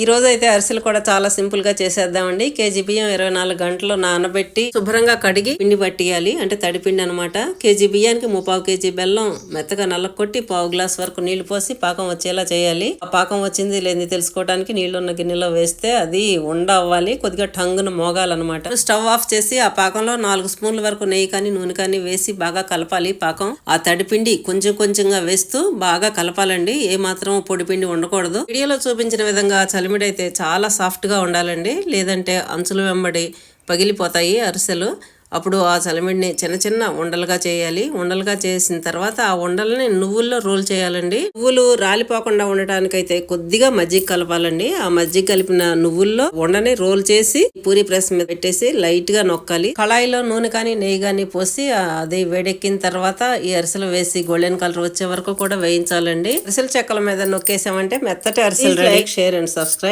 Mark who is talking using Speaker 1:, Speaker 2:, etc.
Speaker 1: ఈ రోజు అయితే అరిసెలు కూడా చాలా సింపుల్గా చేసేద్దామండి. కేజీ బియ్యం ఇరవై నాలుగు గంటలు నానబెట్టి శుభ్రంగా కడిగి పిండి పట్టియాలి. అంటే తడిపిండి అనమాట కేజీ బియ్యానికి ముప్పావు కేజీ బెల్లం మెత్తగా నల్లకొట్టి పావు గ్లాస్ వరకు నీళ్ళు పోసి పాకం వచ్చేలా చేయాలి. ఆ పాకం వచ్చింది లేని తెలుసుకోవడానికి నీళ్ళు ఉన్న గిన్నెలో వేస్తే అది ఉండ అవ్వాలి కొద్దిగా టంగును మోగాలన్నమాట. స్టవ్ ఆఫ్ చేసి ఆ పాకంలో నాలుగు స్పూన్ల వరకు నెయ్యి కానీ నూనె కానీ వేసి బాగా కలపాలి పాకం. ఆ తడిపిండి కొంచెం కొంచెంగా వేస్తూ బాగా కలపాలండి. ఏ మాత్రం పొడి పిండి ఉండకూడదు. వీడియోలో చూపించిన విధంగా చలిమిడి అయితే చాలా సాఫ్ట్గా ఉండాలండి. లేదంటే అంచులు వెంబడి పగిలిపోతాయి అరిసెలు. అప్పుడు ఆ చలిమిడిని చిన్న చిన్న ఉండలుగా చేయాలి. ఉండలుగా చేసిన తర్వాత ఆ ఉండల్ని నువ్వుల్లో రోల్ చేయాలండి. నువ్వులు రాలిపోకుండా ఉండటానికైతే కొద్దిగా మజ్జిగ కలపాలండి. ఆ మజ్జిగ కలిపిన నువ్వుల్లో ఉండని రోల్ చేసి పూరి ప్రెస్ మీద పెట్టేసి లైట్గా నొక్కాలి. కళాయిలో నూనె కానీ నెయ్యి కానీ పోసి అది వేడెక్కిన తర్వాత ఈ అరిసెలు వేసి గోల్డెన్ కలర్ వచ్చే వరకు కూడా వేయించాలండి. అరిసెల చెక్కల మీద నొక్కేసామంటే మెత్తటి అరిసెలు షేర్ అండ్ సబ్స్క్రైబ్